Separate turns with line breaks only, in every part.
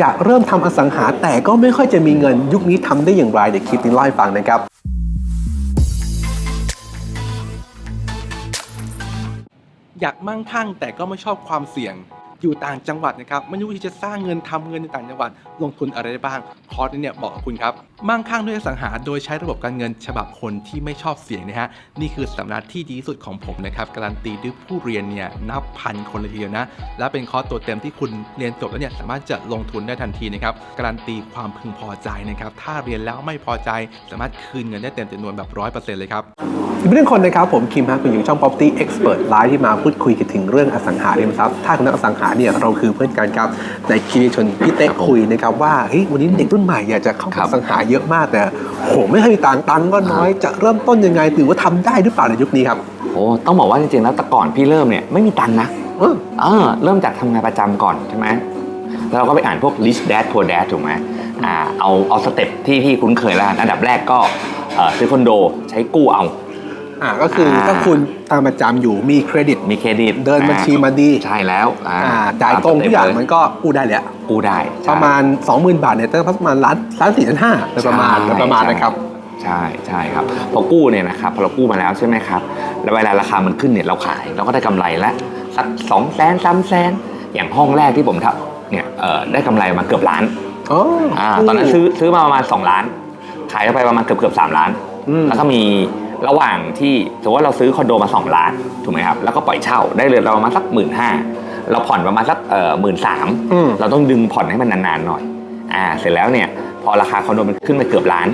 อยากเริ่มทำอสังหาแต่ก็ไม่ค่อยจะมีเงินยุคนี้ทำได้อย่างไรเดี๋ยวคลิปนี้เล่าให้ฟังนะครับอยากมั่งคั่งแต่ก็ไม่ชอบความเสี่ยงอยู่ต่างจังหวัดนะครับไม่รู้ที่จะสร้างเงินทำเงินในต่างจังหวัดลงทุนอะไรได้บ้างคอร์สนี้เนี่ยเหมาะกับคุณครับ มั่งคั่งด้วยอสังหาโดยใช้ระบบการเงินฉบับคนที่ไม่ชอบเสี่ยงนะฮะนี่คือสำนักที่ดีที่สุดของผมนะครับการันตีด้วยผู้เรียนเนี่ยนับพันคนเลยทีเดียวนะและเป็นคอร์สตัวเต็มที่คุณเรียนจบแล้วเนี่ยสามารถจะลงทุนได้ทันทีนะครับการันตีความพึงพอใจนะครับถ้าเรียนแล้วไม่พอใจ สามารถคืนเงินได้เต็มจำนวนแบบร้อยเปอร์เซ็นต์เลยครับอีกเรื่องคนนะครับผมคิมฮะคุณอยู่ช่อง Property Expert Live ที่มาพูดคุยกันถึงเรื่องอสังหาริมทรัพย์ถ้าคุณนักอสังหาเนี่ยเราคือเพื่อนกันครับในคลิปชวนพี่เต๊กคุยนะครับว่าเฮ้ยวันนี้เด็กรุ่นใหม่อยากจะเข้า
ครับ
อสังหาเยอะมากแต่โหไม่เคยต่างตังค์ก็น้อยจะเริ่มต้นยังไงหรือว่าทำได้หรือเปล่าในยุคนี้ครับ
โอ้ต้องบอกว่าจริงๆแล้วแต่ก่อนพี่เริ่มเนี่ยไม่มีตังค์นะ
เออ
เออเริ่มจากทำงานประจำก่อนใช่ไหมแล้วเราก็ไปอ่านพวก rich dad poor dad ถูกไหมอ่าเอาเอาสเต็ปที่พี่คุ้นเคยแล้วกันอันดับแรกก็เอ่อซื้อคอนโดใช้กู้เอา
อ่าก็คืออา ถ้าคุณตามประจำอยู่มีเครดิต
มีเครดิต
เดินบัญชีมาดี
ใช่แล้วอ่
อ่าจ่ายตรงทุกอย่าง
เล
มันก็กู้ได้แล้ว
กู้ได้ใช่
ประมาณ 20,000 บาทเนี่ยตั้งประมาณล้านล้านสี่ล้านห้าโดยประมาณ
ใช่
โดยประมาณนะครับ
ใช่ใช่ครับพอกู้เนี่ยนะครับพอเรากู้มาแล้วใช่ไหมครับแล้วเวลาราคามันขึ้นเนี่ยเราขายเราก็ได้กำไรแล้วสักสองแสนสามแสนอย่างห้องแรกที่ผมทำเนี่ยเอ่อได้กำไรมาเกือบล้าน
อ๋ออ
อ่าตอนนั้นซื้อซื้อมาประมาณ 2 ล้าน ขายไปประมาณเกือบเกือบสามล้าน
อืม
แล้วก็มี ระหว่างที่สมมติว่าเราซื้อคอนโดมา 2 ล้านถูกไหมครับแล้วก็ปล่อยเช่าได้เรือนเราประมาณสักหมื่นห้าเราผ่อนประมาณสักเอ่อหมื่นสาม
อืม
เราต้องดึงผ่อนให้มันนานๆหน่อยอ่าเสร็จแล้วเนี่ยพอราคาคอนโดมันขึ้นไปเกือบล้าน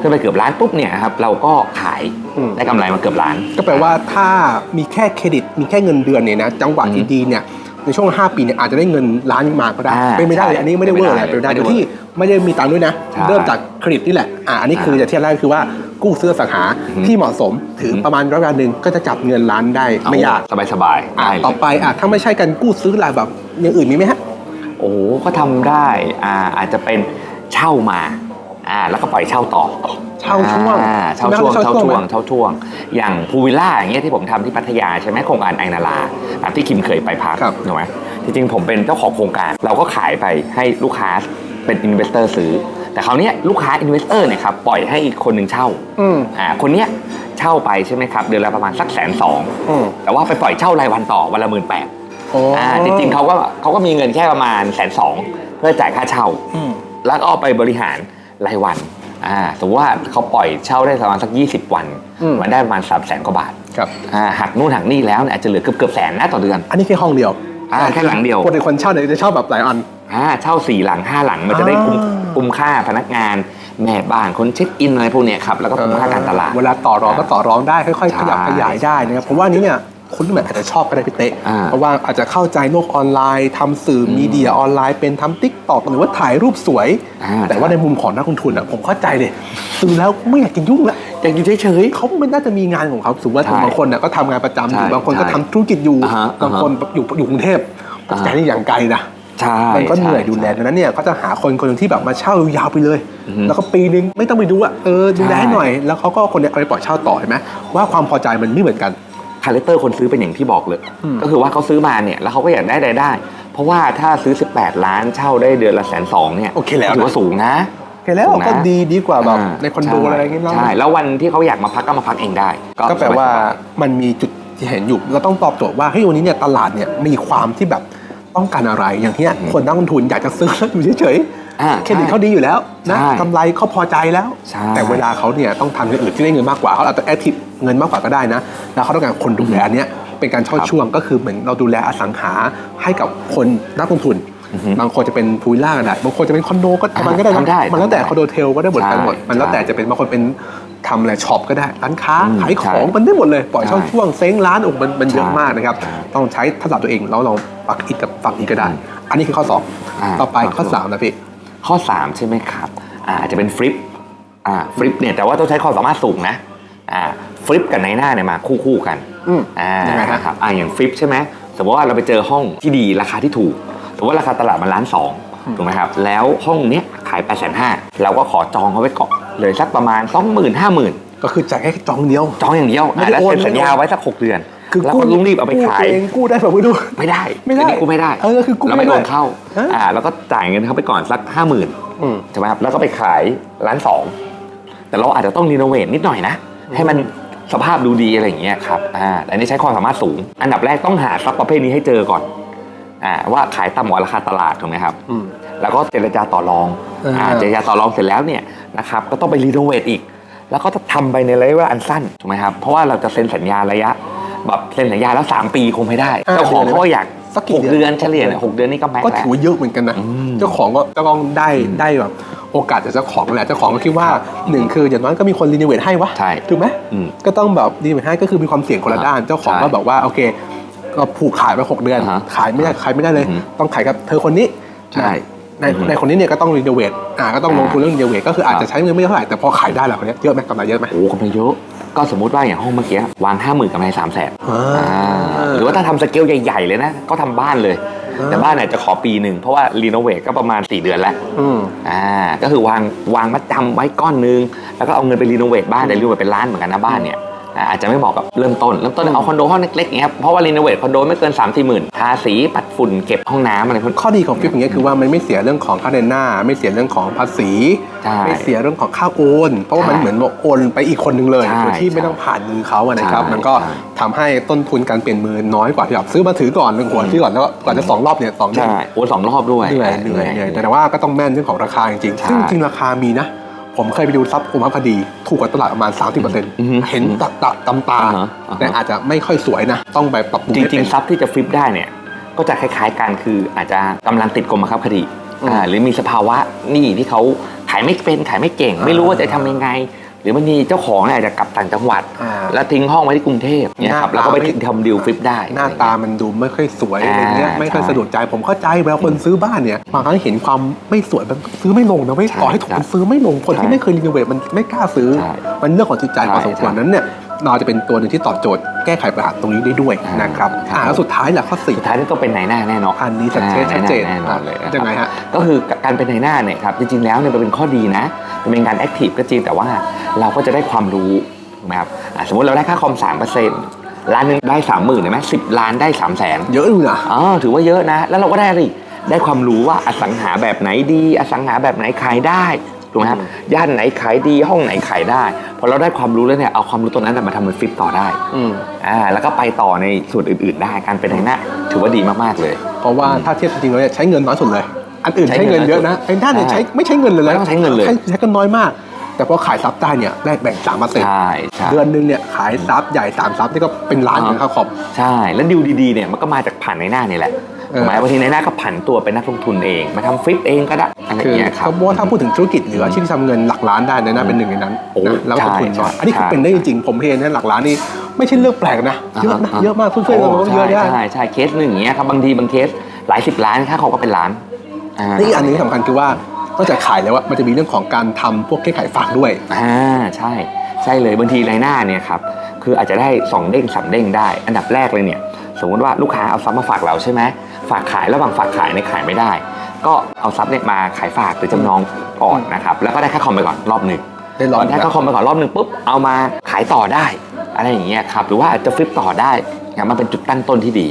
ขึ้นไปเกือบล้านปุ๊บเนี่ยครับเราก็ขาย
อืม
ได้กำไรมาเกือบล้าน
ก็แปลว่าถ้ามีแค่เครดิตมีแค่เงินเดือนเนี่ยนะจังหวะที่ดีเนี่ยในช่วง 5 ปีเนี่ยอาจจะได้เงินล้านมาก็ได้
อ่า
เป็นไม่ได้เลย
ใช่
อันนี้ไม่ได้เวอร์อะไร
เป็
เป็น
น
ไป
ไม่
ได้
ได้
โดยที่ไม่ได้มีตังค์ด้วยนะ
ใช่
เริ่มจากเครดิตนี่แหละอ่าอันนี้คือจะเทียบแรกคือว่า กู้ซื้ออสังหา
อืม
ที่เหมาะสมถือประมาณระยะหนึ่งก็จะจับเงินล้านได้ไม่ยาก
สบายสบายๆ
อะ
ได้เลย
ต่อไปอะถ้าไม่ใช่การกู้ซื้อรายแบบอย่างอื่นมีไหมฮะ
โอ้โหก็ทำได้อ่าอาจจะเป็นเช่ามาอ่าแล้วก็ปล่อยเช่าต่อ
เช่าช่วง
อ่าเช่าช่วง
เช่า
เช่า
ช่วง
ช่วง
ไหม
เช่าช่วง อย่างพูวิลล่าอย่างเงี้ยที่ผมทำที่พัทยาใช่ไหมโครงการไอนาลาตามที่คิมเคยไปพัก
ครับ
ถูกไหมจริงๆผมเป็นเจ้าของโครงการ เราก็ขายไปให้ลูกค้าเป็นอินเวสเตอร์ซื้อ แต่คราวเนี้ยลูกค้าอินเวสเตอร์เนี่ยครับปล่อยให้อีกคนหนึ่งเช่า
อืม
อ่าคนเนี้ยเช่าไปใช่ไหมครับเดือนละประมาณสักแสนสอง
อืม
แต่ว่าไปปล่อยเช่ารายวันต่อวันละหมื่นแปด
โอ้
อ่าจริงๆเขาก็เขาก็มีเงินแค่ประมาณแสนสองเพื่อจ่ายค่าเช่า
อืม
แล้วก็เอาไปบริหารรายวันอ่าสมมติว่าเขาปล่อยเช่าได้ประมาณสัก 20 วัน
อืม
มันได้ประมาณ3 0 0แสนกว่าบาท
ครับ
อ่าหักนู่นหักนี่แล้วเนี่ยอาจจะเหลือเกือบเกือบแสนนะต่อเดือน
อันนี้แค่ห้องเดียว
อ่าแค่หลังเดียว
คนในคนเช่าเนี่ยจะเช่าแบบหลายอัน
อ่าเช่าสี่หลังห้าหลังมันจะได้คุ้ม
อ่า
คุ้มค่าพนักงานแม่บ้านคนเช็คอินอะไรพวกเนี้ยครับแล้วก็คุ้มค่าการตลาด
เวลาต่อรองก็ต่อรองได้ค่อยๆ
ใช่
ขยับขยายได้นะครับผมว่าอันนี้เนี่ยคนรุ่นใหม่อาจจะชอบก็ได้พี่เตะ
อ่า
เพราะว่าอาจจะเข้าใจโลกออนไลน์ทำสื่อมีเดียออนไลน์เป็นทำติ๊กต็อกหรือว่าถ่ายรูปสวย
อ่า
แต่ว่าในมุมของนักลงทุนอะผมเข้าใจเลยซื้อแล้วไม่อยากจะยุ่งละ
อยากอยู่เฉย
เขามันน่าจะมีงานของเขาสมมติว่า
ใช่
บางคนน่ะก็ทำงานประจำอยู่
ใช่
บางคนก็
ใช่
ทำธุรกิจอยู่
อ่าฮะ
บางคนอยู่อยู่กรุงเทพ
อ่า
แต่นี่อย่างไกลนะ
ๆใช่
มันก็เหนื่อย
ใช่
ดูแลดังนั้นเนี่ยก็จะหาคนคนหนึ่งที่แบบมาเช่ายาวไปเลย
อือฮึ
แล้วก็ปีนึงไม่ต้องไปดูอะเออดูแลให้
ใช่
หน่อย แล้วเขาก็คนเนี้ยเอาไปปล่อยเช่าต่อเห็นไหมว่าความพอใจมันไม่เหมือนกัน
คาแรคเตอร์คนซื้อเป็นอย่างที่บอกเลย
อืม
ก็คือว่าเขาซื้อมาเนี่ยแล้วเขาก็อยากได้รายได้ เพราะว่าถ้าซื้อ 18 ล้านเช่าได้เดือนละแสนสองเนี่ย
โอเคแล้วนะ
ถือว่าสูงนะ
โอเคแล้ว
ถูกนะ
ก็ดีดีกว่าแบบ
อ่า
ในคอนโด
ใช่
อะไรอย่างเงี้ยเนาะ
ใช่แล้ววันที่เขาอยากมาพักก็มาพักเองได้
ก็แปลว่ามันมีจุดที่เห็นอยู่เราต้องตอบโจทย์ว่าเฮ้ยวันนี้เนี่ยตลาดเนี่ยมีความที่แบบต้องการอะไรอย่างเนี้ยคนนักลงทุนอยากจะซื้อแล้วอยู่เฉย
อ่า
ๆเครดิตเขาดีอยู่แล้วนะ
ใช่
กำไรเขาพอใจแล้ว
ใช่
แต่เวลาเขาเนี่ยต้องทำอย่างอื่นที่ได้เงินมากกว่าเขาอาจจะแอคทีฟเงินมากกว่าก็ได้นะแล้วเขาต้องการคนดูแลอันเนี้ยเป็นการเช่าช่วงก็คือเหมือนเราดูแลอสังหาให้กับคนนักลงทุน
อือฮึ
บางคนจะเป็นพูลล่าก็ได้บางคนจะเป็นคอนโดก็มันก็ได้นะ
ทำได้
มันแล้วแต่
ทำได้
คอนโดเทลก็ได้หมด
ใช่
กันหมดมันแล้ว
ใช่
แต่จะเป็นบางคนเป็นทำอะไรช็อปก็ได้ร้านค้า
อืม
ขายของ
ใช่
มันได้หมดเลยปล่อยเช่า
ใช่
ช่วงเซ้งร้านโอ้มันมันเยอะ
ใช่
มากนะครับ
ใช่
ต้องใช้ทักษะตัวเองแล้วลองปักอิดกับฝั่งนี้ก็ได้ อันนี้คือข้อสอง
อ่า
ต่อไป
ครับ
ข้อสามนะพี่
ข้อ3ใช่ไหมครับอ่าอาจจะเป็นฟลิปอ่าฟลิปเนี่ยแต่ว่าต้องใช้ความสามารถสูงนะอ่าฟลิปกับในหน้าเนี่ยมาคู่คู่ๆกัน
อืม
อ่า
ยังไงฮะ
นะครับอ่าอย่างฟลิปใช่ไหมสมมติว่าเราไปเจอห้องที่ดีราคาที่ถูก สมมติว่าราคาตลาดมันล้านสองถูกไหมครับ แล้วห้องเนี้ยขาย8ปดแสนห้าเราก็ขอจองเขาไว้ก่อนเลยสักประมาณ2 0 0 0 0 0 5 0,000
ก็คือจ่ายแค่จองเดียว
จองอย่างเดียว
ไม่
อะ
ได้
แล้ว
โอน
เซ็นสัญญา
ไม่ได้โอน
ไว้สัก 6 เดือน
คือ
แล้วก็ต้องรีบเอาไปขาย
กู้เองกู้ได้แบบไม่รู้
ไม่ได้
ไม่ได้
อันนี้กูไม่ได้
เออคือกู้
เราไม่
ไม่
โอ
ได้
นเข้า
ฮะ
อ่าแล้วก็จ่ายเงินเขาไปก่อนสักห้าหมื่น
อืม
ใช่ไหมครับแล้วก็ไปขายร้านสองแต่เราอาจจะต้องรีโนเวทนิดหน่อยนะ ให้มันสภาพดูดีอะไรอย่างเงี้ยครับอ่าแต่อันนี้ใช้ความสามารถสูง อันดับแรกต้องหาทรัพย์ประเภทนี้ให้เจอก่อน อ่าว่าขายต่ำกว่าราคาตลาดถูกไหมครับ
อืม
แล้วก็เจรจาต่อรอง
อ่า
อ่าเจรจาต่อรองเสร็จแล้วเนี่ยนะครับก็ต้องไปรีโนเวทอีก แล้วก็จะทำไปในระยะเวลาอันสั้นถูกไหมครับเพราะว่าเราจะเซ็นสัญญาระยะแบบเซ็นสัญญาแล้ว 3 ปีคงไม่ได้
อ่า
เจ้าของเขาก็อยาก
สักกี่
หก
เดือน
เดือนเฉลี่ยเนี่ยหกเดือนนี่ก็แม็ก
ก็
ซ์แล้ว
ถือว่าเยอะเหมือนกันนะ
อืม
เจ้าของก็จะต้องได้ได้แบบโอกาสจากเจ้าของแหละ เจ้าของก็คิดว่าหนึ่งคืออย่างน้อยก็มีคนรีโนเวทให้วะ
ใช่
ถูกไหม
อืม
ก็ต้องแบบรีโนเวทให้ก็คือมีความเสี่ยงคนละด้าน เจ้าของ
ใช่
ก็บอกว่าโอเค ก็ผูกขายไปหกเดือน
อ่าฮะ
ขายไม่ได้ขายไม่ได้เลย
อือฮึ
ต้องขายกับเธอคนนี้
ใช่
ใน
อือฮึ
ในคนนี้เนี่ยก็ต้องรีโนเวทอ่าก็ต้องลงทุนเรื่องรีโนเวทก็คืออาจ
ครั
จะ
บ
ใช้เงินไม่เท่าไหร่แต่พอขายได้แล้วคนนี้ยเยอะไหมกำไรเยอะไหม
โอ้กำไรเยอะก็สมมุติว่าอย่างห้องเมื่อกี้วางห้าหมื่นกำไรสามแสน
อ่า
หรือว่าถ้าทำสเกลใหญ่ๆเลยนะ ก็ทำบ้านเลย
อ่า
แต่บ้านเนี่ยจะขอปีหนึ่งเพราะว่ารีโนเวทก็ประมาณ 4 เดือนแล้ว
อืม
อ่าก็คือวางวางมัดจำไว้ก้อนหนึง แล้วก็เอาเงินไปรีโนเวทบ้านแต่รีโนเวทเป็นล้านเหมือนกันนะบ้านเนี่ย อ่าอาจจะไม่เหมาะกับเริ่มต้น เริ่มต้น
อืม
เอาคอนโดห้องเล็กๆอย่างเงี้ยครับเพราะว่ารีโนเวทคอนโดไม่เกิน 3 4หมื่นทาสีปัดฝุ่นเก็บห้องน้ำอะไรพวกนี้
ข้อดีของฟิปอย่างเงี้ยคือว่ามันไม่เสียเรื่องของค่าเดินหน้า ไม่เสียเรื่องของภาษี
ใช่
ไม่เสียเรื่องของค่าโอน เพราะว่ามัน
ใช่
เหมือนว่าโอนไปอีกคนหนึ่งเลย
ใช่
โดยที่ไม่ต้องผ่านมือเขาอะนะครับ
ใช่
มันก็
ใช่
ทำให้ต้นทุนการเปลี่ยนมือน้อยกว่าที่แบบซื้อมาถือก่อนหนึ่งหัวซื้อก่อนแล้วก็กว่าจะสองรอบเนี่ยสองเดือน
ใช่โอนสองรอบด้วย
เหนื่อยเหนื่อยเหนื่อยแต่ว่าก็ต้องแม่นเรื่องของราคาจริงๆ
ใช่
ซึ่งจริงๆราคามีนะ ผมเคยไปดูทรัพย์คุมคดี ถูกกว่าตลาดประมาณ
อือฮึ
30%เห็นตะตะตำตา
อ่าฮะอ่าฮะ
แต่อาจจะไม่ค่อยสวยนะ ต้องไปปรับปรุง
จ
ให้
ริ
เป็
ง
น
ๆทรัพย์ที่จะฟลิปได้เนี่ย ก็จะคล้ายๆกันคืออาจจะกำลังติดกรมบังคับคดี
อืม
อ่าหรือมีสภาวะหนี้ที่เขาขายไม่เป็นขายไม่เก่ง ไม่รู้ว่าจะทำยังไง หรือบางทีเจ้าของเนี่ยอาจจะกลับต่างจังหวัด
อ่า
แล้วทิ้งห้องไว้ที่กรุงเทพเนี่ยครับ
หน้าตา
แล้วก็ไป
ไม่
ทำดีลฟลิปได้
หน้าตามันดูไม่ค่อยสวยอะไรเงี้ย
อ่า
ไม่ค่อย
ใช่
สะดวกใจผมเข้าใจเวลาคนซื้อบ้านเนี่ยบางครั้งเห็นความไม่สวยมันซื้อไม่ลงนะไม่
ใช่
ต่อให้ถูก
ใช่
มันซื้อไม่ลงคนที่
ใช่
ไม่เคยรีโนเวทมันไม่กล้าซื้อ
ใช่
มันเรื่องของจิตใจพอสมควร
ใช่
นั้นเนี่ย เราจะเป็นตัวหนึ่งที่ตอบโจทย์แก้ไขปัญหาตรงนี้ได้ด้วย
อ่าน
นะครับ
ครับ
อ่าแล้วสุดท้ายแหละข้อสี่
สุดท้ายนี่ต้องเป็นนายหน้าแน่นอน
อันนี้ชัดเจน
อ่า
ชัดเจน
แน่นอนเลยนะครับ
ยังไงฮะ
ก็คือการเป็นนายหน้าเนี่ยครับจริงๆแล้วเนี่ยมันเป็นข้อดีนะมันเป็นการแอคทีฟก็จริงแต่ว่าเราก็จะได้ความรู้ถูกไหมครับอะสมมติเราได้ค่าคอมสามเปอร์เซ็นต์ล้านหนึงได้สามหมื่นเห็นไหมสิบล้านได้สามแสน
เยอะอยู่นะ
อ๋อถือว่าเยอะนะ แล้วเราก็ได้อะไรอีกได้ความรู้ว่าอสังหาแบบไหนดี อสังหาแบบไหนขายได้ ถูกไหมครับ
อืม
ย่านไหนขายดีห้องไหนขายได้พอเราได้ความรู้แล้วเนี่ยเอาความรู้ตรงนั้นนะมาทำเป็นฟลิปต่อได้
อืม
อ่าแล้วก็ไปต่อในส่วนอื่น ๆ ได้การเป็นนายหน้าถือว่าดีมากๆเลย
เพราะว่าถ้าเทียบจริงๆแล้วเนี่ยใช้เงินน้อยสุดเลย อันอื่น
ใช้
ใช้
เงิ
เงิ
น
นเยอะนะ
น้อยสุด
ไอ้ด้านเนี่ย
ใช่
ใช้ไม่ใช้เงินเลยนะ
ไม่ต้องใช้เงินเลย
ใช้ใช้กันน้อยมาก แต่พอขายซับได้เนี่ยได้แบ่งสามเปอร์เซ็นต์
ใช่ใช่
เดือนหนึงเนี่ยขายซับใหญ่สามซับนี่ก็เป็นล้านอยู่นะครับคอม
ใช่ แล้วดิวดีๆเนี่ยมันก็มาจากผ่านในหน้านี่แหละ
เออ
ถูกไหมบางทีในหน้าก็ผันตัวเป็นนักลงทุนเอง มาทำฟลิปเองก็ได้อะไรอ
คื
ย่าง
อ
เงี้ยครับ
เขาบอกว่าถ้าพูดถึงธุรกิจหรืออาชีพที่ทำเงินหลักล้านได้เนยนะเป็นหนึ่งในนั้น
โอ้
นะแล้วก็ทุนน้อย
ใช่
อันนี้คือ
ใช่
เป็นได้จริงๆผมเห็นนะหลักล้านนี่ไม่ใช่เรื่องแปลกนะเยอะนะา
ฮ
เยอะมากเพื่อนๆเรา
โก็
เยอะ
ใช่
ได้
ใช่ใช่เคสหนึ่งอย่างเงี้ยครับบางทีบางเคสหลายสิบล้านค่าเขาก็เป็นล้านอ่า
นี่อีกอันหนึงที่สำคัญคือว่านอกจากขายแล้วว่ามันจะมีเรื่องของการทำพวกเคสขายฝากด้วย
อ่าใช่ ใช่เลยบางทีในหน้าเนี่ยครับคืออาจจะได้สองเด้งสามเด้งได้ อันดับแรกเลยเนี่ยสมมติว่าลูกค้าเอาซับมาฝากเราใช่ไหม ฝากขายระหว่างฝากขายในยขายไม่ได้ ก็เอาซับเนี่ยมาขายฝากหรือจำนองก่อนนะครับ แล้วก็ได้ค่าคอมไปก่อนรอบหนึ่ง
ได้ลอง
ได้ค่าคอมไปก่อนรอบหนึ่งปุ๊บเอามาขายต่อได้อะไรอย่างเงี้ยครับหรือว่าอาจจะฟลิปต่อได้เนี่ยมันเป็นจุดตั้งต้นที่ดี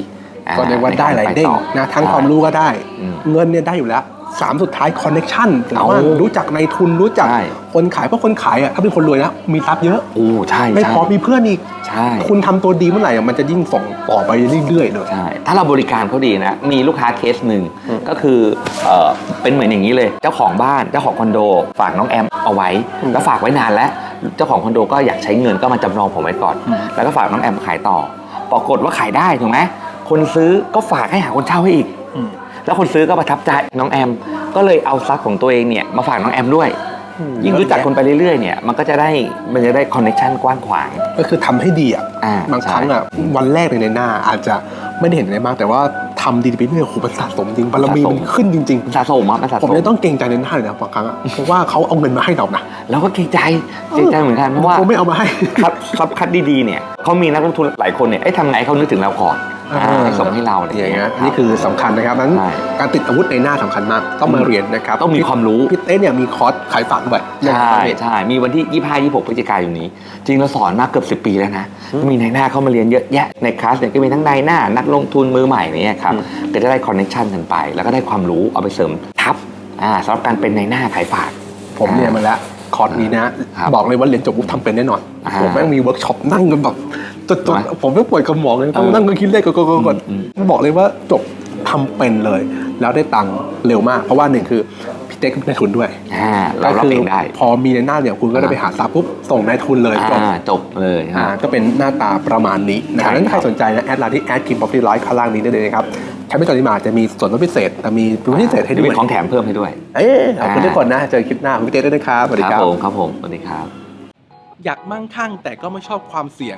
อ่
ก็เรียกว่าได้หลายเด้ง
ในกรไปต่อ
นะทั้งความรู้ก็ได้
อืม
เงินเนี่ยได้อยู่แล้ว สามสุดท้ายคอนเน็ชันถึง
เอา
ว่ารู้จักในทุนรู้จัก
ใช่
คนขายเพราะคนขายอะถ้าเป็นคนรวยนะมีทรัพย์เยอะ
โอ้ใช่
ไม่
ใช่
พอมีเพื่อนอีก
ใช่
คุณทำตัวดีเมื่อไหร่อะมันจะยิ่งส่งต่อไปเรื่อยๆเลย
ใช่ถ้าเราบริการเขาดีนะ มีลูกค้าเคสหนึ่ง
อืม
ก็คือเอ่อเป็นเหมือนอย่างนี้เลย เจ้าของบ้านเจ้าของคอนโด ฝากน้องแอมเอาไว้
อืม
แล้วฝากไว้นานแล้วเจ้าของคอนโดก็อยากใช้เงินก็มาจำนองผมไว้ก่อน
อืม
แล้วก็ฝากน้องแอมขายต่อปรากฏว่าขายได้ถูกไหมคนซื้อก็ฝากให้หาคนเช่าให้อีก
อืม
แล้วคนซื้อก็ประทับใจน้องแอม ก็เลยเอาทรัพย์ของตัวเองเนี่ยมาฝากน้องแอมด้วย ยิ่งรู้จักคนไปเรื่อยๆเนี่ยมันก็จะได้มันจะได้คอนเนคชันกว้างขวาง
ก็คือทำให้ดีอะ
อ่า
บางครั้งอะวันแรกในหน้าอาจจะไม่ได้เห็นอะไรมาก แต่ว่าทำดีไปเรื่อยๆโอ้โหมันสะสมจริงบารมีมันขึ้นจริง
มันสะสมอะมันสะ
ๆผม
สม
เลยต้องเกรงใจในหน้าเลยนะบางครั้งอะเพราะว่าเขาเอาเงินมาให้เรานะ
แล้วก็เกรงใจเกรงใจเหมือนกันเพราะว่า
เขาไม่เอามาให้
ครับซับคัดดีๆเนี่ยเขามีนักลงทุนหลายคนเนี่ยไอ้ยทำไงให้เขานึกถึงเราก่อนอ่า ให้ส่งให้เราอะไร
อย่าง
เงี้
เงี้
ย
ยอันนี้คือสำคัญนะครับนั้น
ใช่
การติดอาวุธในหน้าสำคัญมากต้องมาเรียนนะครับ
ต้องมีความรู้
พี่เต้เนี่ยมีคอร์สขายฝักด้วย
ใช่
นะครับ
ใช่มีวันที่25 26พฤศจิกายนนี้ จริงเราสอนมาเกือบ10ปีแล้วนะมีนายหน้าเข้ามาเรียนเยอะแยะในคลาสเนี่ยก็มีทั้งนายหน้านักลงทุนมือใหม่เนี่ยครับก็จะได้คอนเนคชันกันไป แล้วก็ได้ความรู้เอาไปเสริมทับอ่าสำหรับการเป็นนายหน้าขายฝาก
ผมเรียนมาแล้วคอร์สนี้นะ
ครับ
บอกเลยว่าเรียนจบปุ๊บทำเป็นแน่นอน
อ่า
ผมแม่งมีเวิร์กช็อปนั่งกันแบบ จนจน
ไหม
ผมไม่ปวดกระหม่อมเลยต้อง
เออ
นั่งกันคิดเลขกดกดกดกด
อืม
บอกเลยว่าจบทำเป็นเลย แล้วได้ตังค์เร็วมาก เพราะว่าหนึ่งคือพี่เต้ก็ได้ทุนด้วย
อ่าเรารับ
ก็คื
เองได้
พอมีในหน้าเนี่ยคุณก็ได้ไปหาซับปุ๊บส่งนายทุนเลยจบ
อ่าจบเลย
อ่า
ฮะ
ก็เป็นหน้าตาประมาณนี้นะครับ
ใช่
นั้น
ครั
ใค
บ
รสนใจนะแอดไลน์ที่แอดคิมป๊อปปี้ไลฟ์ข้างล่างนี้ได้เลยนะครับใช้ไม่ก่อนที่มาจะมีส่วนลดพิเศษแต่มีส่วนลดพิเศษให้ด้ว
มี
ย
ของแถมเพิ่มให้ด้วย
เอ้ยขอบคุณทุกคนนะเจอคลิปหน้าคุณพี่เต้ด้วยนะครับสวัสดีครับ
ผมครับผมสวัสดีครับ
อยากมั่งคั่งแต่ก็ไม่ชอบความเสี่ยง